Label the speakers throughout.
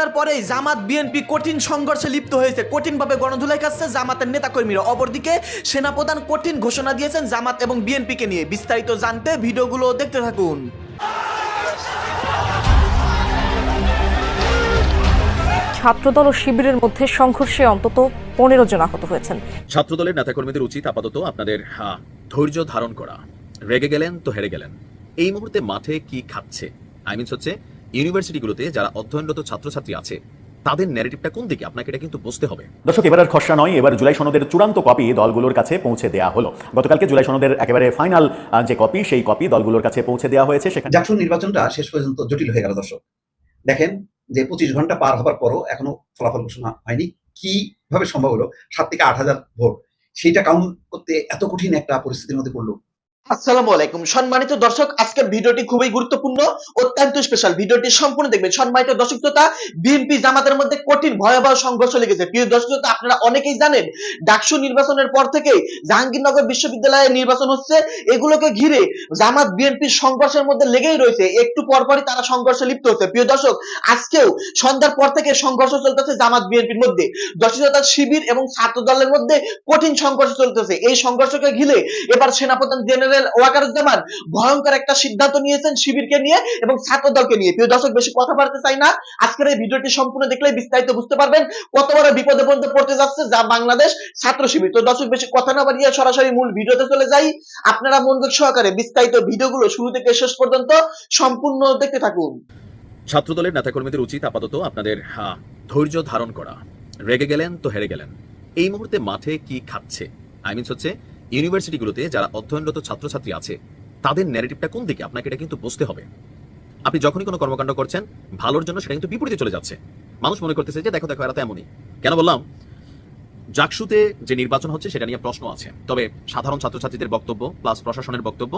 Speaker 1: সন্ধ্যার পরেই জামাত বিএনপি কঠিন সংঘর্ষে লিপ্ত হয়েছে। কঠিনভাবে গণধুলাই কাছে জামাতের নেতাকর্মীরা। অপরদিকে সেনাপ্রধান কঠিন ঘোষণা দিয়েছেন জামাত এবং বিএনপিকে নিয়ে। বিস্তারিত জানতে ভিডিওগুলো দেখতে থাকুন।
Speaker 2: ছাত্রদল ও শিবিরের মধ্যে সংঘর্ষে অন্তত পনেরো জন আহত হয়েছেন।
Speaker 3: ছাত্রদলের নেতাকর্মীদের উচিত আপাতত আপনাদের ধৈর্য ধারণ করা। রেগে গেলেন তো হেরে গেলেন। এই মুহূর্তে মাঠে কি খাচ্ছে? আই মিনস হচ্ছে ইউনিভার্সিটিগুলোতে যারা অধ্যয়নরত ছাত্রছাত্রী আছে তাদের ন্যারেটিভটা কোন দিকে? আপনাকে এটা কিন্তু বুঝতে হবে।
Speaker 4: দর্শক এবার আর খসড়া নয় এবার জুলাই সনদের চূড়ান্ত কপি দলগুলোর কাছে পৌঁছে দেওয়া হলো। গতকালকে জুলাই সনদের একেবারে ফাইনাল যে কপি সেই কপি দলগুলোর কাছে পৌঁছে দেওয়া হয়েছে। সেখানে
Speaker 5: জাকসু নির্বাচনটা শেষ পর্যন্ত জটিল হয়ে গেল দর্শক। দেখেন যে পঁচিশ ঘণ্টা পার হবার পরও এখনও ফলাফল ঘোষণা হয়নি। কীভাবে সম্ভব হলো? সাত থেকে আট হাজার ভোট। সেইটা কাউন্ট করতে এত কঠিন একটা পরিস্থিতির মধ্যে পড়ল।
Speaker 1: আসসালামু আলাইকুম। সম্মানিত দর্শক, আজকের ভিডিওটি খুবই গুরুত্বপূর্ণ, অত্যন্ত স্পেশাল ভিডিওটি সম্পূর্ণ দেখবেন। সম্মানিত দর্শক বিএনপি জামাতের মধ্যে কঠিন, ভয়াবহ সংঘর্ষ লেগেছে। প্রিয় দর্শক আপনারা অনেকেই জানেন, ডাকসু নির্বাচনের পর থেকে জাহাঙ্গীরনগর বিশ্ববিদ্যালয়ে নির্বাচন হচ্ছে। এগুলোকে ঘিরে জামাত সংঘর্ষের মধ্যে লেগেই রয়েছে। একটু পরপরই তারা সংঘর্ষে লিপ্ত হচ্ছে। প্রিয় দর্শক, আজকেও সন্ধ্যার পর থেকে সংঘর্ষ চলতেছে জামাত বিএনপির মধ্যে। দর্শক শ্রোতা, শিবির এবং ছাত্র দলের মধ্যে কঠিন সংঘর্ষ চলতেছে। এই সংঘর্ষকে ঘিরে এবার সেনাপ্রধান জেনারেল ওয়াকারুজ্জামান ভয়ঙ্কর একটা সিদ্ধান্ত নিয়েছেন শিবিরকে নিয়ে এবং ছাত্র দলকে নিয়ে। প্রিয় দর্শক, বেশি কথা বাড়তে চাই না। আজকের এই ভিডিওটি সম্পূর্ণ দেখলে বিস্তারিত বুঝতে পারবেন কত বড় বিপদে পর্যন্ত পড়তে যাচ্ছে যা বাংলাদেশ ছাত্র শিবির। তো দর্শক, বেশি কথা না বাড়িয়ে সরাসরি মূল ভিডিওতে চলে যাই। আপনারা মনোযোগ সহকারে বিস্তারিত ভিডিওগুলো শুরু থেকে শেষ পর্যন্ত সম্পূর্ণ দেখতে থাকুন।
Speaker 3: ছাত্রদলের নেতাকর্মীদের উচিত আপাতত আপনাদের ধৈর্য ধারণ করা। রেগে গেলেন তো হেরে গেলেন। এই মুহূর্তে মাঠে কি খাচ্ছে? আই মিনস হচ্ছে ইউনিভার্সিটিগুলোতে যারা অধ্যয়নরত ছাত্রছাত্রী আছে, তাদের ন্যারেটিভটা কোন দিকে? আপনাকে এটা কিন্তু বুঝতে হবে। আপনি যখনই কোনো কর্মকাণ্ড করছেন, ভালোর জন্য সেটা কিন্তু বিপরীতে চলে যাচ্ছে। মানুষ মনে করতেছে যে, দেখো দেখো, এরা তো এমনই। কেন বললাম? জাকসুতে যে নির্বাচন হচ্ছে, সেটা নিয়ে প্রশ্ন আছে। তবে সাধারণ ছাত্রছাত্রীদের বক্তব্য প্লাস প্রশাসনের বক্তব্য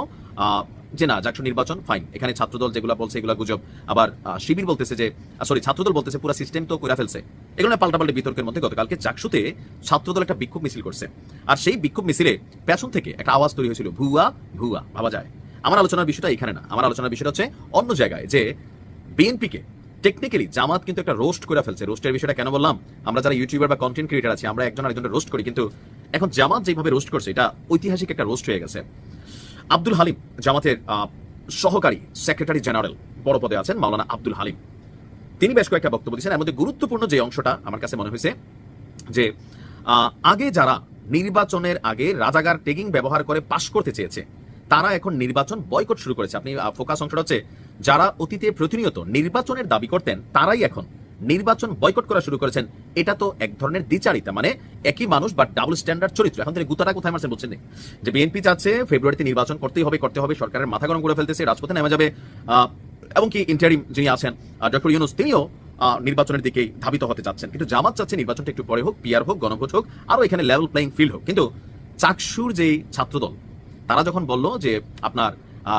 Speaker 3: যে না, জাকসু নির্বাচন ফাইন এখানে ছাত্রদল যেগুলো বলছে, এগুলো গুজব। আবার শিবির বলতেছে যে সরি ছাত্রদল বলতেছে, পুরো সিস্টেম তো করে ফেলছে। এগুলো পাল্টাপাল্টি বিতর্কের মধ্যে গতকালকে জাকসুতে ছাত্রদল একটা বিক্ষোভ মিছিল করছে। আর সেই বিক্ষোভ মিছিলে পেছন থেকে একটা আওয়াজ তৈরি হয়েছিল, ভুয়া ভুয়া ভাবা যায়। আমার আলোচনার বিষয়টা এখানে না। আমার আলোচনার বিষয়টা হচ্ছে অন্য জায়গায় যে বিএনপিকে টেকনিক্যালি জামাত কিন্তু একটা রোস্ট করে ফেলছে। রোস্টের বিষয়টা কেন বললাম? আমরা যারা ইউটিউবার বা কন্টেন্ট ক্রিয়েটার আছি, আমরা একজন আরেকজনের রোস্ট করি, কিন্তু এখন জামাত যেভাবে রোস্ট করছে, এটা ঐতিহাসিক একটা রোস্ট হয়ে গেছে। আব্দুল হালিম জামাতের সহকারী সেক্রেটারি জেনারেল বড় পদে আছেন, মাওলানা আব্দুল হালিম। তিনি বেশ কয়েকটা বক্তব্য দিয়েছেন। এর মধ্যে গুরুত্বপূর্ণ যে অংশটা আমার কাছে মনে হয়েছে, যে আগে যারা নির্বাচনের আগে রাজাগার টেগিং ব্যবহার করে পাশ করতে চেয়েছে, তারা এখন নির্বাচন বয়কট শুরু করেছে। আপনি ফোকাস অংশটা হচ্ছে, যারা অতীতে প্রতিনিয়ত নির্বাচনের দাবি করতেন, তারাই এখন নির্বাচন বয়কট করা শুরু করেছেন। এটা তো এক ধরনের দ্বিচারিতা মানে একই মানুষ বা ডাবল স্ট্যান্ডার্ড চরিত্র। এখন তিনি গুতাটা কোথায় মারছেন বলছেন যে বিএনপি চাচ্ছে ফেব্রুয়ারিতে নির্বাচন করতেই হবে, করতে হবে, সরকারের মাথা গরম করে ফেলতেছে, রাজপথে নেমে যাবে। আহ, এমনকি ইন্টারিম যিনি আছেন ডক্টর ইউনুস তিনিও নির্বাচনের দিকেই ধাবিত হতে চাচ্ছেন। কিন্তু জামাত চাচ্ছে নির্বাচনটা একটু পরে হোক পিয়ার হোক গণভোট হোক আরও এখানে লেভেল প্লেইং ফিল্ড হোক। কিন্তু চাকসুর যে ছাত্রদল তারা যখন বলল যে আপনার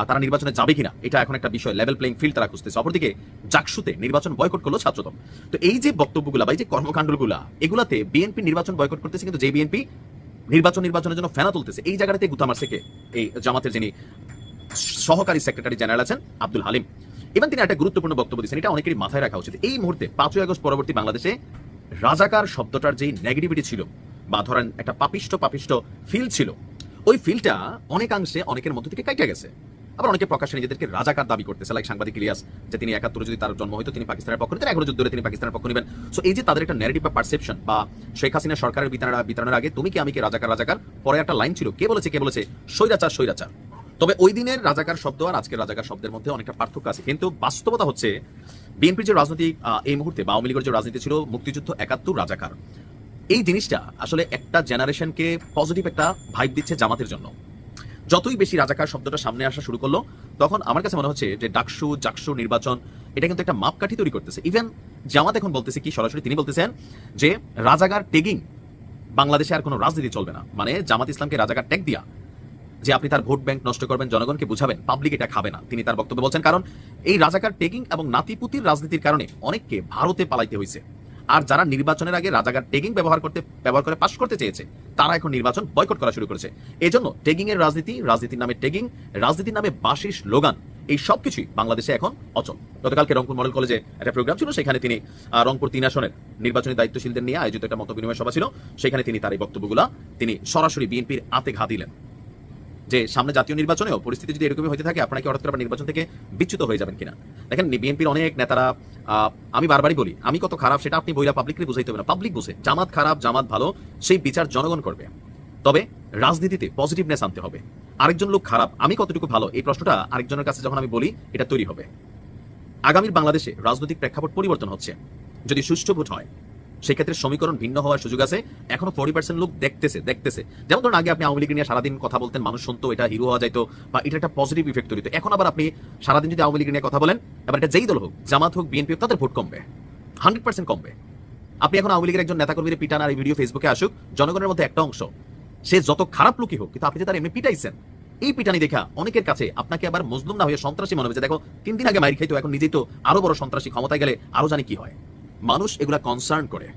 Speaker 3: তারা নির্বাচনে যাবে কিনা এটা এখন একটা বিষয় লেভেল প্লেইং ফিল্ড তারা খুঁজতেছে। অপরদিকে জাকসুতে নির্বাচন বয়কট করল ছাত্রদল। তো এই যে বক্তব্যগুলা বা এই যে কর্মকাণ্ডগুলা এগুলাতে বিএনপি নির্বাচন বয়কট করতেছে কিন্তু যে বিএনপি নির্বাচন নির্বাচনের জন্য ফেনা তুলতেছে। এই জায়গাটাতে গুতা মারছে কে এই জামাতের যিনি সহকারী সেক্রেটারি জেনারেল আছেন আব্দুল হালিম। এবং তিনি একটা গুরুত্বপূর্ণ বক্তব্য দিচ্ছেন, এটা অনেকেরই মাথায় রাখা উচিত। এই মুহূর্তে পাঁচই আগস্ট পরবর্তী বাংলাদেশে রাজাকার শব্দটার যেই নেগেটিভিটি ছিল, বা ধরেন একটা পাপিষ্ট পাপিষ্ট ফিল ছিল, ওই ফিলটা অনেকাংশে অনেকের মধ্য থেকে কাইটা গেছে। আবার অনেকে প্রকাশ্যে নিজেদেরকে রাজাকার দাবি করতেছে লাইক সাংবাদিক ইলিয়াস, যে তিনি একাত্তরে যদি তার জন্ম হয়তো তিনি পাকিস্তানের পক্ষ নিতেন এগারো যুদ্ধ তিনি পাকিস্তানের পক্ষ নেবেন। সো এই যে তাদের একটা নেগেটিভ বা পারসেপশন বা শেখ হাসিনা সরকারের বিতরণের আগে, তুমি কি আমি কি রাজাকার রাজাকার? পরে একটা লাইন ছিল, কে বলেছে কে বলেছে? স্বৈরাচার স্বৈরাচার। তবে ওই দিনের রাজাকার শব্দ আর আজকের রাজাকার শব্দের মধ্যে অনেকটা পার্থক্য আছে। কিন্তু বাস্তবতা হচ্ছে বিএনপির যে রাজনীতি এই মুহূর্তে বা আওয়ামী লীগের যে রাজনীতি ছিল, মুক্তিযুদ্ধ একাত্তর রাজাকার। এই জিনিসটা আসলে একটা জেনারেশনকে পজিটিভ একটা ভাইব দিচ্ছে জামাতের জন্য। যতই বেশি রাজাকার শব্দটা সামনে আসা শুরু করল, তখন আমার কাছে মনে হচ্ছে যে ডাকসু, জাকসু, নির্বাচন, এটা কিন্তু একটা মাপকাঠি তৈরি করতেছে। ইভেন জামাত এখন বলতেছে কি, সরাসরি তিনি বলতেছেন যে রাজাগার টেগিং বাংলাদেশে আর কোনো রাজনীতি চলবে না। মানে জামাত ইসলামকে রাজাগার ট্যাগ দিয়া যে আপনি তার ভোট ব্যাংক নষ্ট করবেন, জনগণকে বুঝাবেন পাবলিক এটা খাবে না। তিনি তার বক্তব্য বলছেন, কারণ এই রাজাকার টেকিং এবং নাতিপুতির রাজনীতির কারণে অনেককে ভারতে পালাইতে হয়েছে। আর যারা নির্বাচনের আগে রাজাকার টেগিং ব্যবহার করতে, ব্যবহার করে পাশ করতে চেয়েছে, তারা এখন নির্বাচন বয়কট করা শুরু করেছে। এজন্য টেগিং এর রাজনীতি, রাজনীতির নামে টেগিং রাজনীতির নামে বাসি স্লোগান এই সব কিছুই বাংলাদেশে এখন অচল। গতকালকে রংপুর মডেল কলেজে একটা প্রোগ্রাম ছিল, সেখানে তিনি রংপুর তিন আসনের নির্বাচনী দায়িত্বশীলদের নিয়ে আয়োজিত একটা মত বিনিময় সভা ছিল। সেখানে তিনি তার এই বক্তব্যগুলা তিনি সরাসরি বিএনপির আতে ঘা দিলেন। যে সামনে জাতীয় নির্বাচনেও পরিস্থিতি যদি এরকমই হতে থাকে, আপনারা কি হঠাৎ করে নির্বাচন থেকে বিচ্যুত হয়ে যাবেন কিনা? দেখেন, বিএনপির অনেক নেতারা আমি বারবারই বলি, আমি কত খারাপ সেটা আপনি বইলা পাবলিকলি বুঝাইতে হবে না। পাবলিক বুঝে, জামাত খারাপ, জামাত ভালো, সেই বিচার জনগণ করবে। তবে রাজনীতিতে পজিটিভনেস আনতে হবে। আরেকজন লোক খারাপ, আমি কতটুকু ভালো? এই প্রশ্নটা আরেকজনের কাছে যখন আমি বলি, এটা তৈরি হবে। আগামীর বাংলাদেশে রাজনৈতিক প্রেক্ষাপট পরিবর্তন হচ্ছে। যদি সুষ্ঠু ভোট হয় সেক্ষেত্রে সমীকরণ ভিন্ন হওয়ার সুযোগ আছে। এখনও ফোর্টি পার্সেন্ট লোক দেখতেছে দেখতেছে। যেমন ধরুন আগে আপনি আওয়ামী লীগ নিয়ে সারাদিন কথা বলতেন, মানুষ শুনতো, এটা হিরো হওয়া যাইতো, বা এটা একটা পজিটিভ ইফেক্ট তৈরি এখন আবার আপনি সারাদিন যদি আওয়ামী লীগ নিয়ে কথা বলেন, এবার এটা যেই দল হোক, জামাত হোক, বিএনপি হোক, তাদের ভোট কমবে। হান্ড্রেড পার্সেন্ট কমবে। আপনি এখন আওয়ামী লীগের একজন নেতাকর্মীর পিটান আর এই ভিডিও ফেসবুকে আসুক, জনগণের মধ্যে একটা অংশ, সে যত খারাপ লোকই হোক, কিন্তু আপনি যে তার এমনি পিটাইছেন, এই পিটানি দেখা অনেকের কাছে আপনাকে আবার মজলুম না হয়ে সন্ত্রাসী মনে হবে যে দেখো, তিন দিন আগে মাইর খাইতো, এখন নিজেই তো আরও বড় সন্ত্রাসী ক্ষমতায় গেলে আরও জানি কি হয়। মানুষ এগুলা কনসার্ন করে।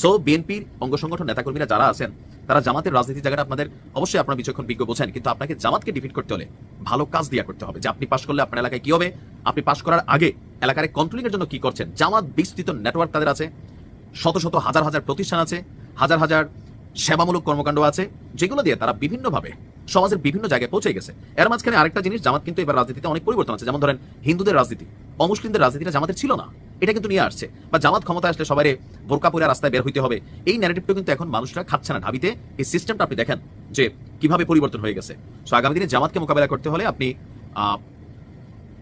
Speaker 3: সো বিএনপির অঙ্গ সংগঠন নেতাকর্মীরা যারা আছেন, তারা জামাতের রাজনীতি জায়গাটা আপনাদের অবশ্যই আপনার বিচক্ষণ বিজ্ঞ বোঝেন, কিন্তু আপনাকে জামাতকে ডিফিট করতে হলে ভালো কাজ দিয়া করতে হবে। যে আপনি পাশ করলে আপনার এলাকায় কি হবে? আপনি পাশ করার আগে এলাকার কন্ট্রোলিং এর জন্য কি করছেন? জামাত বিস্তৃত নেটওয়ার্ক তাদের আছে, শত শত হাজার হাজার প্রতিষ্ঠান আছে, হাজার হাজার সেবামূলক কর্মকাণ্ড আছে, যেগুলো দিয়ে তারা বিভিন্নভাবে সমাজের বিভিন্ন জায়গায় পৌঁছে গেছে। এর মাঝখানে আরেকটা জিনিস, জামাত কিন্তু এবার রাজনীতিতে অনেক পরিবর্তন আছে। যেমন ধরেন হিন্দুদের রাজনীতি, অমুসলিমদের রাজনীতিটা জামাতের ছিল না। এটা কিন্তু নিয়ে আসছে। বা জামাত ক্ষমতা আসলে সবাই বোরকা পরে রাস্তায় বের হইতে হবে। এই ন্যারেটিভটা কিন্তু এখন মানুষরা খাচ্ছে না ঢাবিতে। এই সিস্টেমটা আপনি দেখেন যে কীভাবে পরিবর্তন হয়ে গেছে। সো আগামী দিনে জামাতকে মোকাবেলা করতে হলে আপনি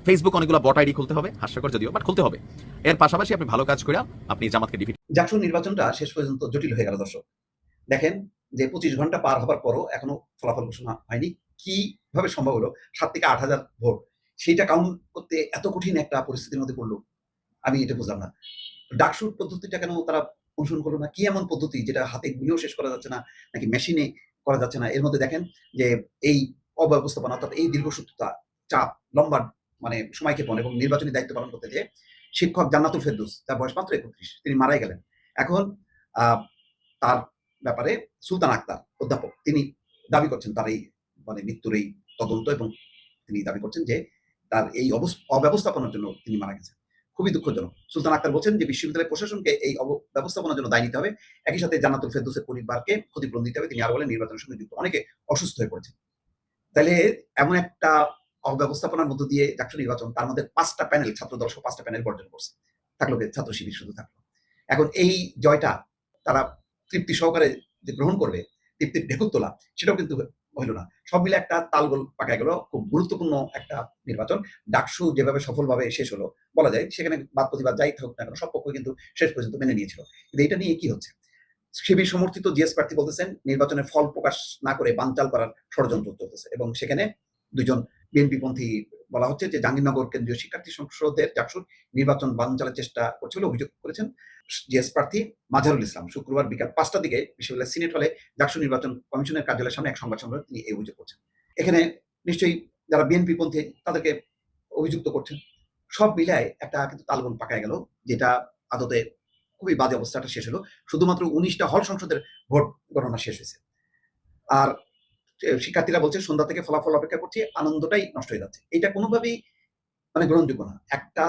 Speaker 3: ফেসবুক অনেকগুলো বট আইডি খুলতে হবে, হাস্যকর যদিও বাট খুলতে হবে। এর পাশাপাশি আপনি ভালো কাজ করে আপনি জামাতকে ডিফিট
Speaker 5: জাকসু নির্বাচনটা শেষ পর্যন্ত জটিল হয়ে গেল দর্শক। দেখেন যে পঁচিশ ঘণ্টা পার হবার পরও এখনও ফলাফল ঘোষণা হয়নি। কীভাবে সম্ভব হলো? সাত থেকে আট হাজার ভোট। সেইটা কাউন্ট করতে এত কঠিন একটা পরিস্থিতির মধ্যে পড়ল। আমি এটা বুঝলাম না। ডাকসুর পদ্ধতিটা কেন তারা অনুসরণ করল না? কি এমন পদ্ধতি যেটা হাতে গুনেও শেষ করা যাচ্ছে না, নাকি মেশিনে করা যাচ্ছে না? এর মধ্যে দেখেন যে এই অব্যবস্থাপনা অর্থাৎ এই দীর্ঘসূত্রতা, চাপ, লম্বা মানে সময়ক্ষেপণ এবং নির্বাচনী দায়িত্ব পালন করতে যে শিক্ষক জান্নাতুল ফেরদৌস, তার বয়স মাত্র একত্রিশ, তিনি মারাই গেলেন। এখন তার ব্যাপারে সুলতান আক্তার, অধ্যাপক, তিনি দাবি করছেন তার এই মানে মৃত্যুর এই তদন্ত এবং তিনি দাবি করছেন যে তার এই অব্যবস্থাপনার জন্য তিনি মারা গেছেন। খুবই দুঃখজনক। সুলতান আক্তার বলছেন যে বিশ্ববিদ্যালয় প্রশাসনকে এই অব্যবস্থাপনার জন্য দায় নিতে হবে। একই সাথে জান্নাতুল ফেরদৌসের পরিবারকে ক্ষতিপূরণ দিতে হবে। তিনি আরও বলেন, নির্বাচনের সঙ্গে যুক্ত। অনেকে অসুস্থ হয়ে পড়েছেন। তাহলে এমন একটা অব্যবস্থাপনার মধ্য দিয়ে ডাক্তার নির্বাচন, তার মধ্যে পাঁচটা প্যানেল ছাত্র সহ পাঁচটা প্যানেল বর্জন করছে। থাকল ছাত্র শিবির শুধু থাকল। এখন এই জয়টা তারা তৃপ্তি সহকারে যে গ্রহণ করবে, তৃপ্তির ঢেকুর তোলা, সেটাও কিন্তু হইল না। সব মিলে একটা তালগোল পাকা গেল, খুব গুরুত্বপূর্ণ একটা নির্বাচন। ডাকসু যেভাবে সফলভাবে শেষ হলো, বলা যায়, সেখানে বাদ প্রতিবাদ যাই থাকুক না কেন, সব পক্ষ কিন্তু শেষ পর্যন্ত মেনে নিয়েছিল। কিন্তু এটা নিয়ে কি হচ্ছে? শিবির সমর্থিত জিএস প্রার্থী বলতেছেন নির্বাচনের ফল প্রকাশ না করে বানচাল করার ষড়যন্ত্র চলতেছে এবং সেখানে দুজন বিএনপি পন্থী বলা হচ্ছে যে জাহাঙ্গীরনগর কেন্দ্রীয় শিক্ষার্থী সংসদের ডাকসুর নির্বাচন বানচালের চেষ্টা করছে বলে অভিযোগ করেছেন জিএস প্রার্থী মাঝারুল ইসলাম। শুক্রবার বিকাল পাঁচটার দিকে বিশ্ববিদ্যালয় সিনেট হলে ডাকসু নির্বাচন কমিশনের কার্যালয়ের সামনে এক সংবাদ সম্মেলনে তিনি এই অভিযোগ করছেন। এখানে নিশ্চয়ই যারা বিএনপি পন্থী, তাদেরকে অভিযুক্ত করছেন। সব মিলায় একটা কিন্তু তালগোল পাকায় গেল, যেটা আদতে খুবই বাজে অবস্থাটা শেষ হলো। শুধুমাত্র উনিশটা হল সংসদের ভোট গণনা শেষ হয়েছে। আর শিক্ষার্থীরা বলছে, সন্ধ্যা থেকে ফলাফল অপেক্ষা করছি, আনন্দটাই নষ্ট হয়ে যাচ্ছে। এটা কোনোভাবেই মানে গ্রহণযোগ্য না। একটা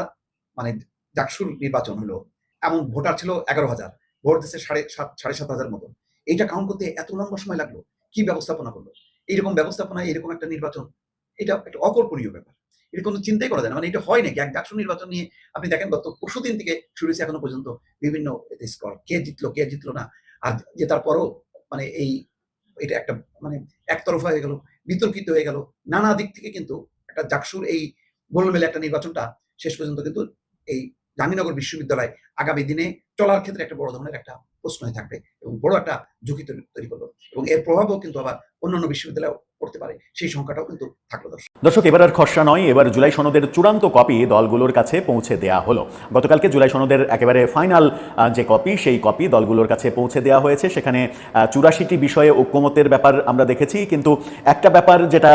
Speaker 5: মানে ডাকসুর নির্বাচন হলো, এমন ভোটার ছিল এগারো হাজার, ভোট দিচ্ছে সাড়ে সাত সাড়ে সাত হাজার মতন। এইটা কাউন্ট করতে এত লম্বা সময় লাগল, কি ব্যবস্থাপনা করল? এইরকম ব্যবস্থাপনা এরকম একটা নির্বাচন, এটা একটা অকল্পনীয় ব্যাপার। এটা কোনো চিন্তাই করা যায় না। মানে এটা হয় নাকি? এক ডাকসু নির্বাচন নিয়ে আপনি দেখেন, গত পরশু দিন থেকে শুরু হয়েছে এখনও পর্যন্ত বিভিন্ন কে জিতলো কে জিতলো না। আর জেতার পরও মানে এই এটা একটা মানে একতরফা হয়ে গেল, বিতর্কিত হয়ে গেল। নানা দিক থেকে কিন্তু একটা জাকসুর এই গোলমেলে একটা নির্বাচনটা শেষ পর্যন্ত কিন্তু এই জাহাঙ্গীরনগর বিশ্ববিদ্যালয় আগামী দিনে চলার ক্ষেত্রে একটা বড় ধরনের একটা প্রশ্ন হয়ে থাকবে এবং বড় একটা ঝুঁকি তৈরি তৈরি করল এবং এর প্রভাবও কিন্তু আবার অন্যান্য বিশ্ববিদ্যালয় পড়তে পারে। সেই সংখ্যাটাও কিন্তু থাকল দর্শক।
Speaker 4: দর্শক, এবার আর খসড়া নয়, এবার জুলাই সনদের চূড়ান্ত কপি দলগুলোর কাছে পৌঁছে দেয়া হলো। গতকালকে জুলাই সনদের একেবারে ফাইনাল যে কপি, সেই কপি দলগুলোর কাছে পৌঁছে দেওয়া হয়েছে। সেখানে চুরাশিটি বিষয়ে ঐক্যমতের ব্যাপার আমরা দেখেছি, কিন্তু একটা ব্যাপার যেটা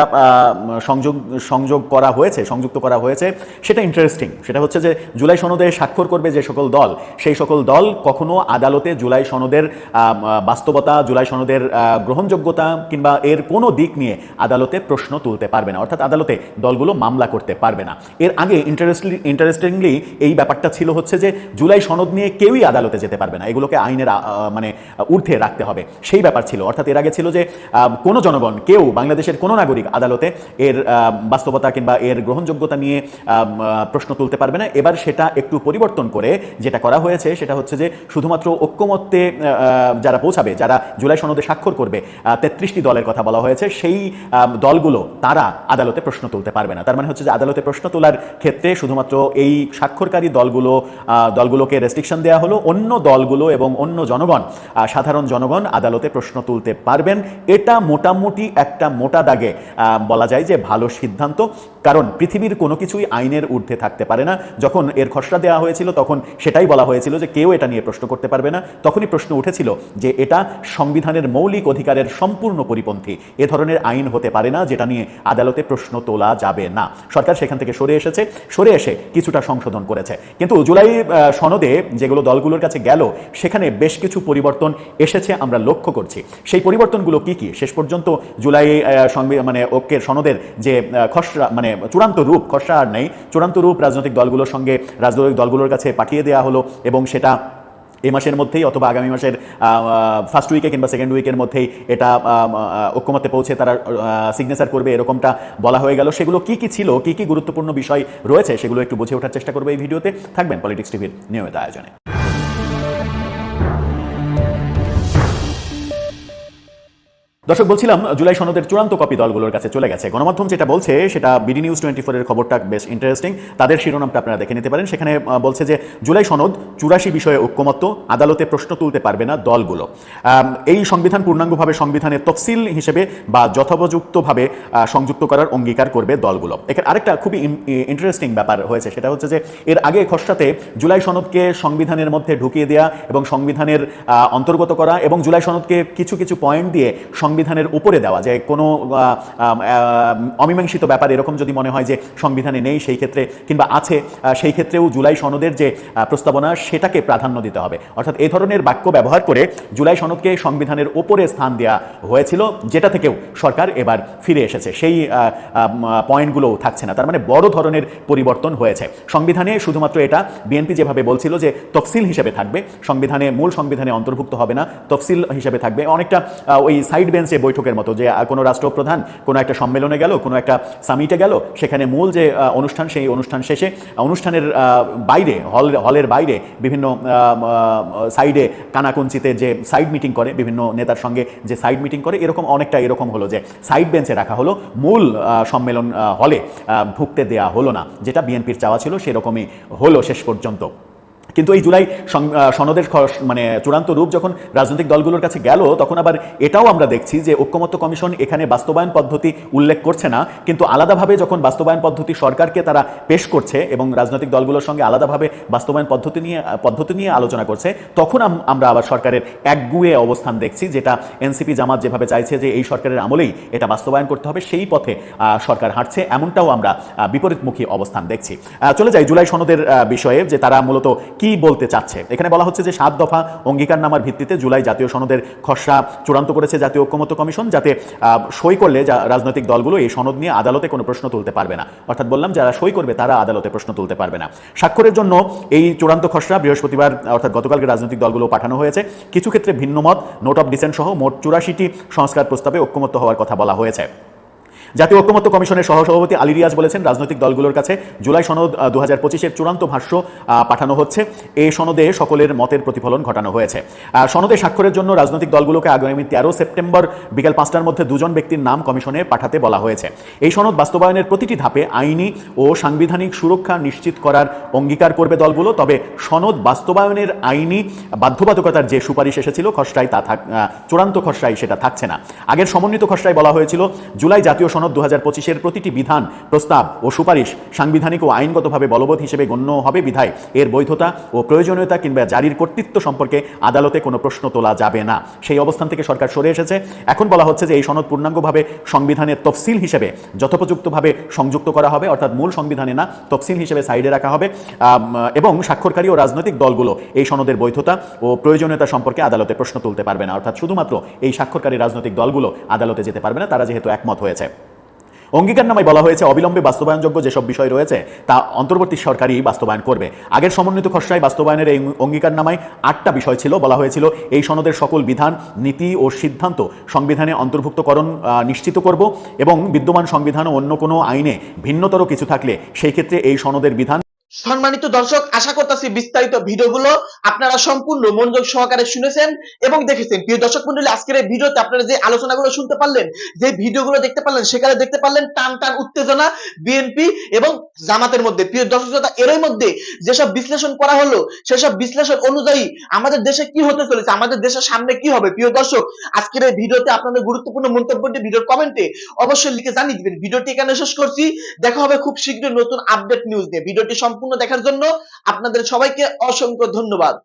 Speaker 4: সংযোগ সংযোগ করা হয়েছে, সংযুক্ত করা হয়েছে, সেটা ইন্টারেস্টিং সেটা হচ্ছে যে জুলাই সনদে স্বাক্ষর করবে যে সকল দল, সেই সকল দল কখনো আদালতে জুলাই সনদের বাস্তবতা, জুলাই সনদের গ্রহণযোগ্যতা কিংবা এর কোনো দিক নিয়ে নিয়ে আদালতে প্রশ্ন তুলতে পারবে না। অর্থাৎ আদালতে দলগুলো মামলা করতে পারবে না। এর আগে ইন্টারেস্টলি ইন্টারেস্টিংলি এই ব্যাপারটা ছিল হচ্ছে যে, জুলাই সনদ নিয়ে কেউই আদালতে যেতে পারবে না। এগুলোকে আইনের মানে ঊর্ধ্বে রাখতে হবে। সেই ব্যাপার ছিল। অর্থাৎ এর আগে ছিল যে কোনো জনগণ, কেউ বাংলাদেশের কোনো নাগরিক আদালতে এর বাস্তবতা কিংবা এর গ্রহণযোগ্যতা নিয়ে প্রশ্ন তুলতে পারবে না। এবার সেটা একটু পরিবর্তন করে যেটা করা হয়েছে, সেটা হচ্ছে যে, শুধুমাত্র ঐক্যমত্যে যারা পৌঁছাবে, যারা জুলাই সনদে স্বাক্ষর করবে তেত্রিশটি দলের কথা বলা হয়েছে, সেই দলগুলো তারা আদালতে প্রশ্ন তুলতে পারবে না। তার মানে হচ্ছে যে আদালতে প্রশ্ন তোলার ক্ষেত্রে শুধুমাত্র এই স্বাক্ষরকারী দলগুলো দলগুলোকে রেস্ট্রিকশন দেওয়া হলো, অন্য দলগুলো এবং অন্য জনগণ সাধারণ জনগণ আদালতে প্রশ্ন তুলতে পারবেন। এটা মোটামুটি একটা মোটা দাগে বলা যায় যে ভালো সিদ্ধান্ত, কারণ পৃথিবীর কোনো কিছুই আইনের ঊর্ধ্বে থাকতে পারে না। যখন এর খসড়া দেওয়া হয়েছিল, তখন সেটাই বলা হয়েছিল যে কেউ এটা নিয়ে প্রশ্ন করতে পারবে না। তখনই প্রশ্ন উঠেছিল যে এটা সংবিধানের মৌলিক অধিকারের সম্পূর্ণ পরিপন্থী। এ ধরনের আইন হতে পারে না, যেটা নিয়ে আদালতে প্রশ্ন তোলা যাবে না। সরকার সেখান থেকে সরে এসেছে, সরে এসে কিছুটা সংশোধন করেছে। কিন্তু জুলাই সনদে যেগুলো দলগুলোর কাছে গেল, সেখানে বেশ কিছু পরিবর্তন এসেছে আমরা লক্ষ্য করছি। সেই পরিবর্তনগুলো কি কি? শেষ পর্যন্ত জুলাই মানে ঐক্যের সনদের যে খসড়া মানে চূড়ান্ত রূপ, খসড়া আর নেই, চূড়ান্ত রূপ রাজনৈতিক দলগুলোর সঙ্গে রাজনৈতিক দলগুলোর কাছে পাঠিয়ে দেওয়া হলো এবং সেটা এই মাসের মধ্যেই অথবা আগামী মাসের ফার্স্ট উইকে কিংবা সেকেন্ড উইকের মধ্যেই এটা আহ, পৌঁছে তারা সিগনেচার করবে এরকমটা বলা হয়ে গেল। সেগুলো কি কি ছিল কি কি গুরুত্বপূর্ণ বিষয় রয়েছে সেগুলো একটু বুঝে ওঠার চেষ্টা করবে এই ভিডিওতে। থাকবেন পলিটিক্স টিভির নিয়মিত আয়োজনে। দর্শক, বলছিলাম, জুলাই সনদের চূড়ান্ত কপি দলগুলোর কাছে চলে গেছে। গণমাধ্যম যেটা বলছে, সেটা বিডি নিউজ টোয়েন্টি ফোরের খবরটা বেশ ইন্টারেস্টিং তাদের শিরোনামটা আপনারা দেখে নিতে পারেন। সেখানে বলছে যে, জুলাই সনদ চুরাশি বিষয়ে ঐক্যমত্য, আদালতে প্রশ্ন তুলতে পারবে না দলগুলো। এই সংবিধান পূর্ণাঙ্গভাবে সংবিধানের তফসিল হিসেবে বা যথোপযুক্তভাবে সংযুক্ত করার অঙ্গীকার করবে দলগুলো। এখানে আরেকটা খুবই ইন্টারেস্টিং ব্যাপার হয়েছে। সেটা হচ্ছে যে, এর আগে খসড়াতে জুলাই সনদকে সংবিধানের মধ্যে ঢুকিয়ে দেওয়া এবং সংবিধানের অন্তর্গত করা এবং জুলাই সনদকে কিছু কিছু পয়েন্ট দিয়ে সংবিধানের উপরে দেওয়া, যে কোনো অমীমাংসিত ব্যাপার এরকম যদি মনে হয় যে সংবিধানে নেই সেই ক্ষেত্রে, কিংবা আছে সেই ক্ষেত্রেও জুলাই সনদের যে প্রস্তাবনা সেটাকে প্রাধান্য দিতে হবে। অর্থাৎ এই ধরনের বাক্য ব্যবহার করে জুলাই সনদকে সংবিধানের উপরে স্থান দেওয়া হয়েছিল, যেটা থেকেও সরকার এবার ফিরে এসেছে। সেই পয়েন্টগুলো থাকছে না। তার মানে বড় ধরনের পরিবর্তন হয়েছে। সংবিধানে শুধুমাত্র এটা, বিএনপি যেভাবে বলছিল যে তফসিল হিসেবে থাকবে, সংবিধানে, মূল সংবিধানে অন্তর্ভুক্ত হবে না, তফসিল হিসেবে থাকবে। অনেকটা ওই সাইড বেঞ্চে বৈঠকের মতো যে কোনো রাষ্ট্রপ্রধান কোনো একটা সম্মেলনে গেল, কোনো একটা সামিটে গেল, সেখানে মূল যে অনুষ্ঠান, সেই অনুষ্ঠান শেষে, অনুষ্ঠানের বাইরে হল হলের বাইরে বিভিন্ন সাইডে কানাকুঞ্চিতে যে সাইড মিটিং করে, বিভিন্ন নেতার সঙ্গে যে সাইড মিটিং করে, এরকম অনেকটা এরকম হলো যে সাইড বেঞ্চে রাখা হলো। মূল সম্মেলন হলে ঢুকতে দেয়া হলো না। যেটা বিএনপির চাওয়া ছিল, সেরকমই হলো শেষ পর্যন্ত। কিন্তু এই জুলাই সনদের মানে চূড়ান্ত রূপ যখন রাজনৈতিক দলগুলোর কাছে গেল, তখন আবার এটাও আমরা দেখছি যে ঐক্যমত্য কমিশন এখানে বাস্তবায়ন পদ্ধতি উল্লেখ করছে না, কিন্তু আলাদাভাবে যখন বাস্তবায়ন পদ্ধতি সরকারকে তারা পেশ করছে এবং রাজনৈতিক দলগুলোর সঙ্গে আলাদাভাবে বাস্তবায়ন পদ্ধতি নিয়ে পদ্ধতি নিয়ে আলোচনা করছে, তখন আমরা আবার সরকারের একগুয়ে অবস্থান দেখছি, যেটা এনসিপি জামাত যেভাবে চাইছে যে এই সরকারের আমলেই এটা বাস্তবায়ন করতে হবে, সেই পথে সরকার হাঁটছে, এমনটাও আমরা বিপরীতমুখী অবস্থান দেখছি। চলে যাই জুলাই সনদের বিষয়ে, যে তারা মূলত কি বলতে চাচ্ছে? এখানে বলা হচ্ছে যে সাত দফা অঙ্গীকারনামার ভিত্তিতে জুলাই জাতীয় সনদের খসড়া চূড়ান্ত করেছে জাতীয় ঐক্যমত্য কমিশন, যাতে সই করলে যা রাজনৈতিক দলগুলো এই সনদ নিয়ে আদালতে কোনো প্রশ্ন তুলতে পারবে না। অর্থাৎ বললাম, যারা সই করবে তারা আদালতে প্রশ্ন তুলতে পারবে না। স্বাক্ষরের জন্য এই চূড়ান্ত খসড়া বৃহস্পতিবার, অর্থাৎ গতকালকে রাজনৈতিক দলগুলো পাঠানো হয়েছে। কিছু ক্ষেত্রে ভিন্নমত নোট অফ ডিসেন্ট সহ মোট চুরাশিটি সংস্কার প্রস্তাবে ঐক্যমত্য হওয়ার কথা বলা হয়েছে। জাতীয় ঐক্যমত্য কমিশনের সহসভাপতি আলী রিয়াজ বলেছেন, রাজনৈতিক দলগুলোর কাছে জুলাই সনদ দু হাজার চূড়ান্ত ভাষ্য পাঠানো হচ্ছে। এই সনদে সকলের মতের প্রতিফলন ঘটানো হয়েছে। সনদে স্বাক্ষরের জন্য রাজনৈতিক দলগুলোকে আগামী তেরো সেপ্টেম্বর বিকেল পাঁচটার মধ্যে দুজন ব্যক্তির নাম কমিশনে পাঠাতে বলা হয়েছে। এই সনদ বাস্তবায়নের প্রতিটি ধাপে আইনি ও সাংবিধানিক সুরক্ষা নিশ্চিত করার অঙ্গীকার করবে দলগুলো, তবে সনদ বাস্তবায়নের আইনি বাধ্যবাধকতার যে সুপারিশ এসেছিল, খসড়ায় তা থাক চূড়ান্ত খসড়ায় সেটা থাকছে না। আগের সমন্বিত খসড়ায় বলা হয়েছিল, জুলাই জাতীয় সনদ দু হাজার পঁচিশের প্রতিটি বিধান, প্রস্তাব ও সুপারিশ সাংবিধানিক ও আইনগতভাবে বলবৎ হিসেবে গণ্য হবে বিধায়। এর বৈধতা ও প্রয়োজনীয়তা কিংবা জারির কর্তৃত্ব সম্পর্কে আদালতে কোনো প্রশ্ন তোলা যাবে না। সেই অবস্থান থেকে সরকার সরে এসেছে। এখন বলা হচ্ছে যে এই সনদ পূর্ণাঙ্গভাবে সংবিধানের তফসিল হিসেবে যথোপযুক্তভাবে সংযুক্ত করা হবে, অর্থাৎ মূল সংবিধানে না, তফসিল হিসেবে সাইডে রাখা হবে। এবং স্বাক্ষরকারী ও রাজনৈতিক দলগুলো এই সনদের বৈধতা ও প্রয়োজনীয়তা সম্পর্কে আদালতে প্রশ্ন তুলতে পারবে না। অর্থাৎ শুধুমাত্র এই স্বাক্ষরকারী রাজনৈতিক দলগুলো আদালতে যেতে পারবে না, তারা যেহেতু একমত হয়েছে। অঙ্গীকারনামায় বলা হয়েছে, অবিলম্বে বাস্তবায়নযোগ্য যেসব বিষয় রয়েছে, তা অন্তর্বর্তী সরকারই বাস্তবায়ন করবে। আগের সমন্বিত খসড়ায় বাস্তবায়নের এই অঙ্গীকার নামায় আটটা বিষয় ছিল, বলা হয়েছিল, এই সনদের সকল বিধান, নীতি ও সিদ্ধান্ত সংবিধানে অন্তর্ভুক্তকরণ নিশ্চিত করব এবং বিদ্যমান সংবিধান ও অন্য কোনো আইনে ভিন্নতর কিছু থাকলে, সেই ক্ষেত্রে এই সনদের বিধান
Speaker 1: সম্মানিত দর্শক, আশা করতেছি বিস্তারিত ভিডিওগুলো আপনারা সম্পূর্ণ মনোযোগ সহকারে শুনেছেন এবং দেখেছেন। প্রিয় দর্শক মন্ডলী, আজকের এই ভিডিওতে আপনারা যে আলোচনাগুলো শুনতে পারলেন, যে ভিডিওগুলো দেখতে পারলেন, সেখানে দেখতে পারলেন টান টান উত্তেজনা বিএনপি এবং জামাতের মধ্যে। প্রিয় দর্শক এরই মধ্যে যেসব বিশ্লেষণ করা হলো, সেসব বিশ্লেষণ অনুযায়ী আমাদের দেশে কি হতে চলেছে, আমাদের দেশের সামনে কি হবে? প্রিয় দর্শক, আজকের এই ভিডিওতে আপনাদের গুরুত্বপূর্ণ মন্তব্যটি ভিডিওর কমেন্টে অবশ্যই লিখে জানিয়ে দিবেন। ভিডিওটি এখানে শেষ করছি। দেখা হবে খুব শীঘ্রই নতুন আপডেট নিউজ নিয়ে। ভিডিওটি সম্পূর্ণ দেখার জন্য আপনাদের সবাইকে অসংখ্য ধন্যবাদ।